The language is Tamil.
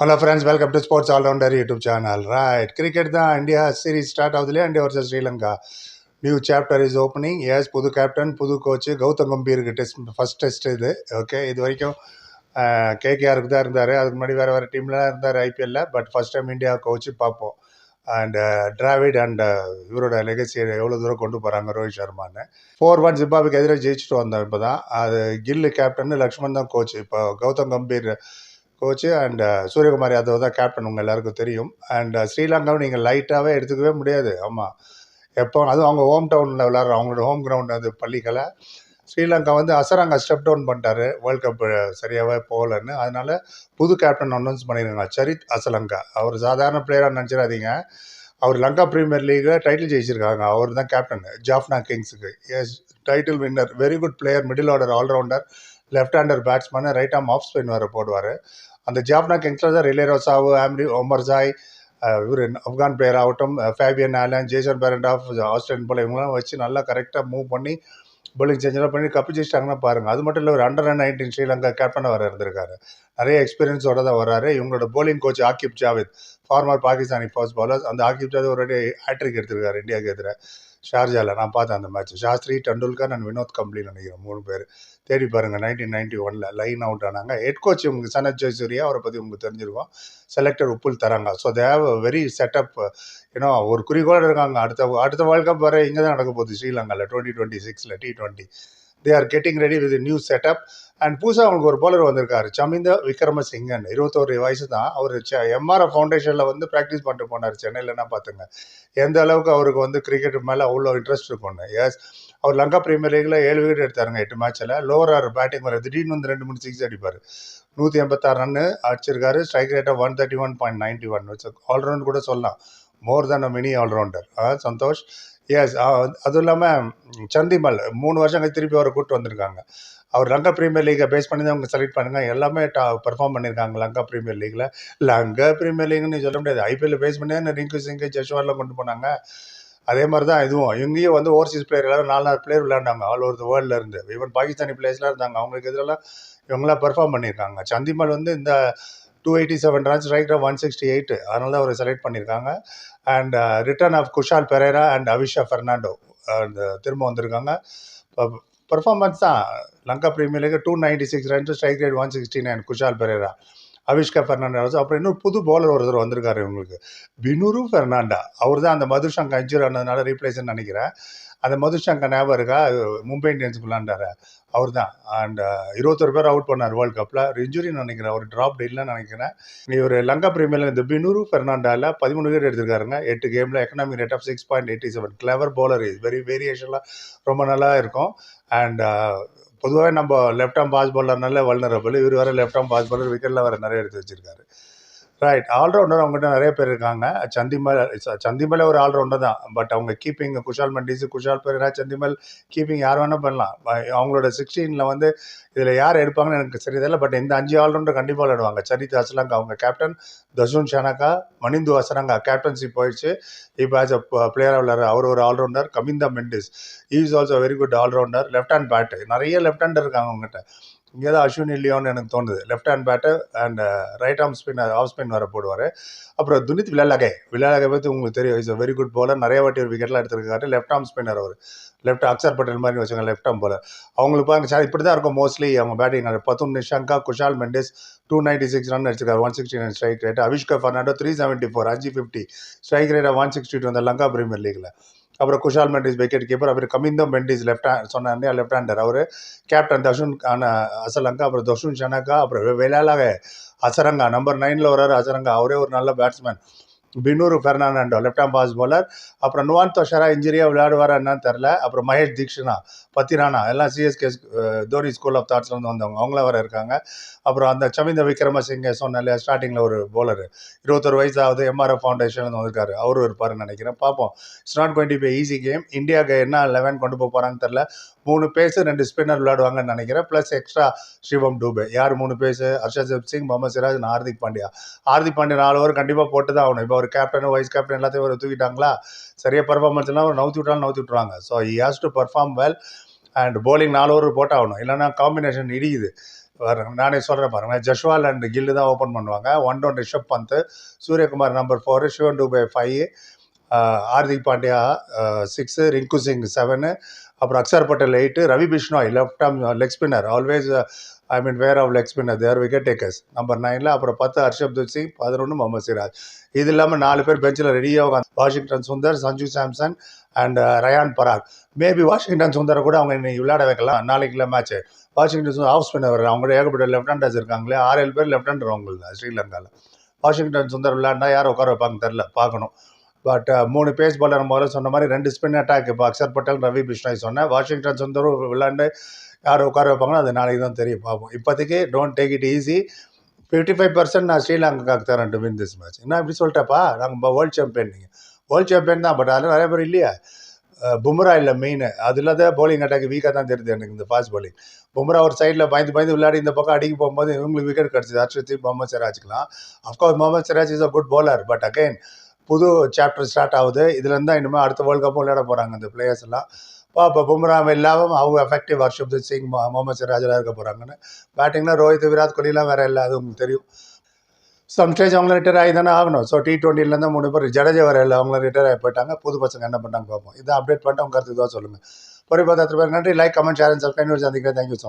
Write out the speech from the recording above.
Hello friends welcome to sports allrounder YouTube channel right cricket தான் இந்தியா சீரீஸ் ஸ்டார்ட் ஆகுது இல்லையா India versus Sri Lanka new chapter is opening yes புது கேப்டன் புது கோச்சு கௌதம் கம்பீருக்கு டெஸ்ட் ஃபஸ்ட் டெஸ்ட் இது. ஓகே இது வரைக்கும் கேகேஆருக்கு தான் இருந்தார். அதுக்கு முன்னாடி வேறு வேறு டீம்லாம் இருந்தார் ஐபிஎல்ல but first time India coach பார்ப்போம். அண்ட் டிராவிட் அண்ட் இவரோட லெகசி எவ்வளோ தூரம் கொண்டு போகிறாங்க ரோஹித் சர்மான்னு. ஃபோர் ஒன் ஜிம்பாபுக்கு எதிராக ஜெயிச்சுட்டு வந்தோம் இப்போ தான் அது கில்லு கேப்டன் லக்ஷ்மண் தான் கோச் இப்போ Gautam Gambhir coach and uh, Suryakumar Yadav தான் கேப்டன் உங்கள் எல்லாருக்கும் தெரியும். அண்ட் uh, ஸ்ரீலங்காவை நீங்கள் லைட்டாகவே எடுத்துக்கவே முடியாது. ஆமாம் எப்போ அதுவும் அவங்க ஹோம் டவுனில் விளாட்ற அவங்களோட ஹோம் கிரவுண்ட் அது பள்ளிக்கலை. ஸ்ரீலங்கா வந்து அசரங்கா ஸ்டெப் டவுன் பண்ணிட்டாரு. வேர்ல்ட் கப் uh, சரியாகவே போகலன்னு. அதனால புது கேப்டன் அனௌன்ஸ் பண்ணியிருக்காங்க சரித் அசலங்கா அவர் சாதாரண பிளேயராக நினச்சிடாதீங்க. அவர் லங்கா ப்ரீமியர் லீகில் டைட்டில் ஜெயிச்சிருக்காங்க. அவர் தான் captain Jaffna கிங்ஸுக்கு yes title winner very good player middle order allrounder left hander batsman right arm off spin வேறு போடுவார். அந்த ஜாப்னா கிங்ஸில் தான் ரிலே ரோசாவு ஆம்ரி ஒமர் ஜாய் இவர் ஆப்கான் பிளேயர் ஆகட்டும் Fabian Allen Jason parent of Australian போல இவங்களாம் வச்சு நல்லா கரெக்டாக மூவ் பண்ணி bowling சேஞ்செல்லாம் பண்ணி கப்பு ஜெயிச்சிட்டாங்கன்னா பாருங்கள் அது மட்டும் இல்லை ஒரு அண்டர் நைன்டீன் ஸ்ரீலங்கா கேப்டனாக வர இருந்திருக்காரு. நிறைய எக்ஸ்பீரியன்ஸோட தான் வராரு. இவங்களோட bowling coach Aaqib Javed former Pakistani fast bowlers அந்த ஆக்கிப் ஜாவித் ஒரு ஹேட்ரிக் எடுத்திருக்காரு இந்தியாவுக்கு எதிராக ஷார்ஜாவில் நான் பார்த்தேன் அந்த மேட்ச் சாஸ்திரி டெண்டுல்கர் அண்ட் வினோத் கம்ப்ளி நினைக்கிறேன் மூணு பேர். தேடி பாருங்கள் நைன்டீன் நைன்டி ஒனில் லைன் அவுட் ஆனாங்க. ஹெட் கோச் உங்களுக்கு சனத் ஜெயசூரியா அவரை பற்றி உங்களுக்கு தெரிஞ்சிருக்கும். செலக்டர் உப்புல் தராங்க. ஸோ தேவ் வெரி செட்டப் ஏன்னா ஒரு குறிக்கோள் இருக்காங்க. அடுத்த அடுத்த வேர்ல்ட் கப் வர இங்கே தான் நடக்க போகுது ஸ்ரீலங்காவில் டுவெண்ட்டி டுவெண்ட்டி சிக்ஸில் T twenty they are getting ready with new setup and புதுசாக அவங்களுக்கு ஒரு போலர் வந்திருக்காரு. சமிந்த விக்ரமசிங்கன் இருபத்தோரு வயசு தான் அவர் எம்ஆர்எஃப் ஃபவுண்டேஷனில் வந்து ப்ராக்டிஸ் பண்ணிட்டு போனார். சென்னையிலனா பார்த்துங்க? எந்த அளவுக்கு அவருக்கு வந்து கிரிக்கெட் மேலே அவ்வளோ இன்ட்ரெஸ்ட் இருக்கும்னு. எஸ் அவர் லங்கா பிரீமியர் லீக்ல ஏழு விக்கெட் எடுத்தாருங்க எட்டு மேட்ச்சில் லோவர் ஆர் பேட்டிங் வர திடீர்னு வந்து ரெண்டு மூணு சிக்ஸ் அடிப்பார். நூற்றி எண்பத்தாறு ரன்னு அடிச்சிருக்காரு. ஸ்ட்ரைக் ரேட்டாக one thirty one point ninety one allround கூட சொல்லலாம். More than a mini allrounder Santosh. Yes அதுவும் இல்லாமல் சந்திமல் மூணு வருஷம் கழிச்சு திருப்பி அவரை கூப்பிட்டு வந்திருக்காங்க. அவர் லங்கா பிரீமியர் லீகை பேஸ் பண்ணி தான் அவங்க செலக்ட் பண்ணுங்க. எல்லாமே டா பெர்ஃபார்ம் பண்ணியிருக்காங்க லங்கா ப்ரீமியர் லீக்கில் லங்கா ப்ரீமியர் லீக்னு சொல்ல முடியாது. ஐபிஎல் பேஸ் பண்ணி தான் ரிங்கு சிங்கு ஜஷ்வார்லாம் கொண்டு போனாங்க. அதே மாதிரி தான் இதுவும். இங்கேயும் வந்து ஓவர்சீஸ் பிளேயர் எல்லாரும் நாலு நாலு பிளேயர் விளையாண்டாங்க. ஆல் ஓவர் த வேர்ல்டில் இருந்து. ஈவன் பாகிஸ்தானி பிளேயர்ஸ்லாம் இருந்தாங்க. அவங்களுக்கு எதிரெல்லாம் இவங்களாம் பெர்ஃபார்ம் பண்ணியிருக்காங்க சந்திமல் வந்து இந்த two eighty seven runs strike one sixty eight அதனால தான் அவர் செலக்ட் பண்ணியிருக்காங்க. And return of Kusal Perera and Avishka Fernando அந்த திரும்ப வந்திருக்காங்க. பர்ஃபார்மன்ஸ் தான். Lanka premier league two ninety six runs strike rate one sixty nine Kusal Perera Avishka ஃபெர்னாண்டோஸ் அப்புறம் இன்னொரு புது பவுலர் ஒருத்தர் வந்திருக்காரு இவங்களுக்கு. வினுரு ஃபெர்னாண்டா அவர் தான் அந்த மதுஷங்கா இன்ஜூரி ஆனதுனால ரீப்ளேஸ்ன்னு நினைக்கிறேன். அந்த மதுஷங்கா ஞாபகம் இருக்கா? மும்பை இந்தியன்ஸுக்கு விளாண்டாரு uh, அவர் தான் அண்ட் இருபத்தொரு பேர் அவுட் பண்ணார் வேர்ல்ட் கப்பில் ஒரு இன்ஜுரின்னு நினைக்கிறேன். அவர் ட்ராப் இல்லைன்னு நினைக்கிறேன். இவர் லங்கா பிரீமியரில் இந்த பினுரு ஃபெர்னாண்டாவில் பதிமூணு பேர் எடுத்திருக்காருங்க. எட்டு கேமில் economic rate of six point eighty seven clever bowler is very வேரியேஷன்லாம் ரொம்ப நல்லா இருக்கும். அண்ட் uh, பொதுவாகவே நம்ம லெஃப்ட் ஆம் பாஸ் பவுலர்னால நல்ல வல்னரபிள் இவர் வேறு லெஃப்ட் ஆம் பாஸ் பவுலர் விக்கெட்டில் வேறு நிறைய எடுத்து வச்சிருக்காரு. ரைட் ஆல்ரவுண்டர் அவங்ககிட்ட நிறைய பேர் இருக்காங்க. சந்திமல் சந்திமல் ஒரு ஆல்ரவுண்டர் தான். பட் அவங்க கீப்பிங் குஷால் மண்டிஸ் குஷால் பெரேரா சந்திமல் கீப்பிங் யார் வேணால் பண்ணலாம். அவங்களோட சிக்ஸ்டீனில் வந்து இதில் யார் எடுப்பாங்கன்னு எனக்கு சரி தெரியல. பட் இந்த அஞ்சு ஆல்ரவுண்டர் கண்டிப்பாக விளையாடுவாங்க. சரித் அசலங்கா அவங்க captain Dasun Shanaka மணிந்து Azarenka captaincy போயிடுச்சு. இப்போ ஆஸ் அ பிளேயராக விளையாடுற அவர் ஒரு allrounder Kamindu Mendis is also very good allrounder left hand bat நிறைய லெஃப்ட் ஹேண்டர் இருக்காங்க அவங்ககிட்ட. இங்கே தான் அஸ்வின் இல்லையோன்னு எனக்கு தோணுது. Left hand bat and right arm spin off spin வர போடுவார். அப்புறம் துனித் வில்லாலகை வில்லாலகை பற்றி உங்களுக்கு தெரியும். இஸ் வெரி குட் போலர் நிறைய வாட்டி ஒரு விக்கெட்லாம் எடுத்துருக்காரு. லெஃப்ட் ஆர்ம் ஸ்பின்னர் அவர். லெஃப்ட் அக்சர் பட்டேல் மாதிரி வச்சுங்க லெஃப்ட் ஆம் போலர் அவங்களுக்கு பாருங்க சார் இப்படி தான் இருக்கும் மோஸ்ட்லி அவங்க பேட்டிங் பத்தும் Nissanka Kusal Mendis two ninety six run அடிச்சிருக்காரு. One sixty nine strike rate Avishka Fernando three seventy four அஞ்சு fifty strike rate one sixty two அந்த லங்கா பிரீமியர் லீகில் அப்புறம் குஷால் மெண்டிஸ் விக்கெட் கீப்பர் அப்புறம் கமிந்தோ மெண்டிஸ் லெஃப்ட் ஹேண்ட் சொன்னார் லெஃப்ட் ஹேண்டர் அவர் கேப்டன் தஷுன் ஆன அசலங்கா அப்புறம் தஷுன் ஷனக்கா அப்புறம் விளையாளாக அசரங்கா நம்பர் நைனில் வர்றாரு அசரங்கா. அவரே ஒரு நல்ல batsman Binura Fernando left hand fast bowler அப்புறம் நுவான் தோஷரா இன்ஜுரியாக விளையாடுவாரா என்னன்னு தெரில அப்புறம் மகேஷ் தீக்ஷனா. பத்திரானா எல்லாம் சிஎஸ்கே தோனி ஸ்கூல் ஆஃப் தாட்ஸ்லேருந்து வந்தவங்க. அவங்களாம் வர இருக்காங்க. அப்புறம் அந்த சமிந்த விக்ரமசிங்க சொன்ன இல்லையா ஸ்டார்டிங்கில் ஒரு போலர் இருபத்தொரு வயசாவது எம்ஆர்எஃப் ஃபவுண்டேஷன் வந்திருக்காரு. அவரும் இருப்பாருன்னு நினைக்கிறேன். பார்ப்போம். It's not going to be easy game இந்தியாவுக்கு என்ன லெவன் கொண்டு போக போகிறாங்கன்னு தெரில மூணு பேஸ் ரெண்டு ஸ்பின்னர் விளையாடுவாங்கன்னு நினைக்கிறேன். ப்ளஸ் எக்ஸ்ட்ரா சிவம் டூபே யார் மூணு பேஸ் ஹர்ஷதீப் சிங் முகமது சிராஜ் ஹார்திக் பாண்டியா ஹார்திக் பாண்டியா நாலு ஓவர் கண்டிப்பாக போட்டு தான் ஆகணும். இப்போ ஒரு கேப்டன் வைஸ் கேப்டன் எல்லாத்தையும் ஒரு தூக்கிட்டாங்களா? சரியாக பர்ஃபார்மன்ஸ்லாம் ஒரு நவுத்தி விட்டாலும் நவுத்தி விட்டுருவாங்க. So he has to perform well and bowling நாலு ஓவர் போட்டாகணும். இல்லைன்னா காம்பினேஷன் இடியுது. பாருங்க நானே சொல்கிறேன் பாருங்க ஜஷ்வால் அண்ட் கில்லு தான் ஓப்பன் பண்ணுவாங்க. One down Rishabh Pant. Suryakumar number four Shivam Dube five Hardik Pandya six Rinku Singh seven அப்புறம் Axar Patel eight Ravi Bishnoi left arm leg spinner always I mean where of leg spinner there wicket takers number நைனில் அப்புறம் பத்து ஹர்ஷப்தீப் சிங் பதினொன்று முகமது சிராஜ் இது இல்லாமல் நாலு பேர் பெஞ்சில் ரெடியாக உட்காந்து Washington Sundar Sanju Samson and Riyan Parag maybe Washington சுந்தரை கூட அவங்க இன்னைக்கு விளையாட வைக்கலாம். நாளைக்குள்ள match Washington Sundar off spinner வர்றாங்க அவங்க ஏகப்பட்ட லெஃப்ட் ஹேண்டர்ஸ் இருக்காங்களே. ஆறு ஏழு பேர் லெஃப்ட் ஹேண்டர் அவங்களுக்கு ஸ்ரீலங்காவில் வாஷிங்டன் சுந்தர் விளையாண்டா யார் உட்கார வைப்பாங்க தெரில பார்க்கணும். பட் uh, மூணு பேஸ் பாலர் முதல்ல சொன்ன மாதிரி ரெண்டு ஸ்பின் அட்டாக் இப்போ அக்ஷர் பட்டேல் ரவி பிஷ்ணாய் சொன்னேன் வாஷிங்டன் சுந்தரும் விளாண்டு யார் உட்கார வைப்பாங்களோ அது நாளைக்கு தான் தெரியும். பார்ப்போம் இப்போதைக்கு don't take it easy fifty five percent நான் ஸ்ரீலங்காக்கு தரேன் டு வின் திஸ் மேட்ச் என்ன இப்படி சொல்லிட்டேப்பா? நாங்கள் வேர்ல்டு சாம்பியன் நீங்கள் வேர்ல்டு சாம்பியன் தான் பட் அதில் நிறைய பேர் இல்லையா? பும்ரா இல்லை மெயின் அது இல்லாத போலிங் அட்டாக் வீக்காக தான் தெரியுது எனக்கு இந்த ஃபாஸ்ட் போலிங் பும்ரா ஒரு சைடில் பயந்து பயந்து விளையாடி இந்த பக்கம் அடிக்க போகும்போது இவங்களுக்கு விக்கெட் கிடச்சிது. Harshdeep Mohammed சிராஜ்க்குலாம் of course Mohammed Siraj is a good bowler but again புது சாப்டர் ஸ்டார்ட் ஆகுது. இதுலேருந்து தான் இனிமேல் அடுத்த வேர்ல்டு கப்பும் விளையாட போகிறாங்க இந்த பிளேயர்ஸ் எல்லாம். இப்போ பும்ரா இல்லாமல் அவங்க எஃபெக்டிவ் ஹர்ஷப்தீப் சிங் மு- முகமது சிராஜெலாம் இருக்க போகிறாங்கன்னு பேட்டிங்கில் ரோஹித் விராட் கோலிலாம் வேறு இல்லை. அது உங்களுக்கு தெரியும். சம் ஸ்டேஜ் அவங்கள ரிட்டையர் ஆகி தானே ஆகணும் ஸோ டி டுவெண்ட்டிலேருந்து மூணு பேர் ஜடேஜா வர இல்லை. அவங்கள ரிட்டையர் ஆகி போயிட்டாங்க. புது பசங்க என்ன பண்ணாங்க பார்ப்போம் இதை அப்டேட் பண்ணிட்டு அவங்க கருத்து தான் சொல்லுங்கள் பொறுப்பாக பேர் நன்றி. Like comment share and subscribe சந்திக்கிறேன். Thank you so